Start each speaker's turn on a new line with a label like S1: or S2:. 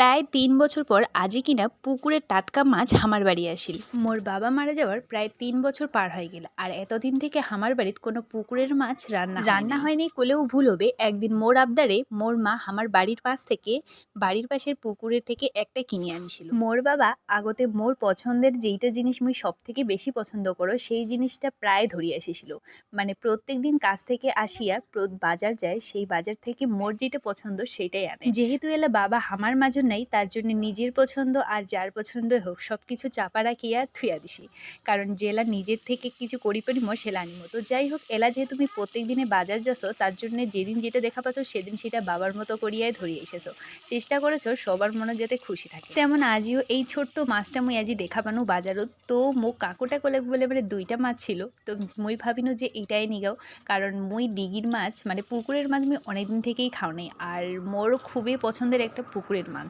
S1: প্রায় তিন বছর পর আজি কিনা পুকুরের টাটকা মাছ হামার বাড়ি আসিল। মোর বাবা মারা যাওয়ার প্রায় তিন বছর পার হয়ে গেল, আর এতদিন থেকে হামার বাড়িত কোনো পুকুরের মাছ রান্না রান্না হয়নি কোলেও ভুল হবে, একদিন মোর আবদারে মোর মা আমার বাড়ির পাশ থেকে বাড়ির পাশের পুকুরের থেকে একটা কিনে আনছিল। মোর বাবা আগতে মোর পছন্দের যেইটা জিনিস মুই সব থেকে বেশি পছন্দ করো, সেই জিনিসটা প্রায় ধরিয়ে এসেছিল মানে প্রত্যেক দিন কাজ থেকে আসিয়া বাজার যায়, সেই বাজার থেকে মোর যেটা পছন্দ সেটাই আনে। যেহেতু এলা বাবা হামার মাঝে নাই, তার জন্য নিজের পছন্দ আর যার পছন্দ হোক সব কিছু চাপা রাখিয়া থুইয়া দিছি কারণ জেলা নিজের থেকে কিছু করি পারিম সেলা আনিমো তো যাই হোক এলা যেহেতু তুমি প্রত্যেক দিনে বাজার যাসো, তার জন্য যেদিন যেটা দেখা পাচ্ছ, সেদিন সেটা বাবার মতো করিয়াই ধরিয়ে এসেছ। চেষ্টা করেছ সবার মনে যাতে খুশি থাকে। তেমন আজিও এই ছোট্ট মাছটা মুই আজি দেখা পানো বাজারত। তো মোক কাকুটা কোলে বলে মানে দুইটা মাছ ছিল। তো মুই ভাবিনো যে এইটাই নিগাও কারণ মুই ডিগির মাছ মানে পুকুরের মাছ আমি অনেকদিন থেকেই খাও নাই। আর মোরও খুবই পছন্দের একটা পুকুরের মাছ।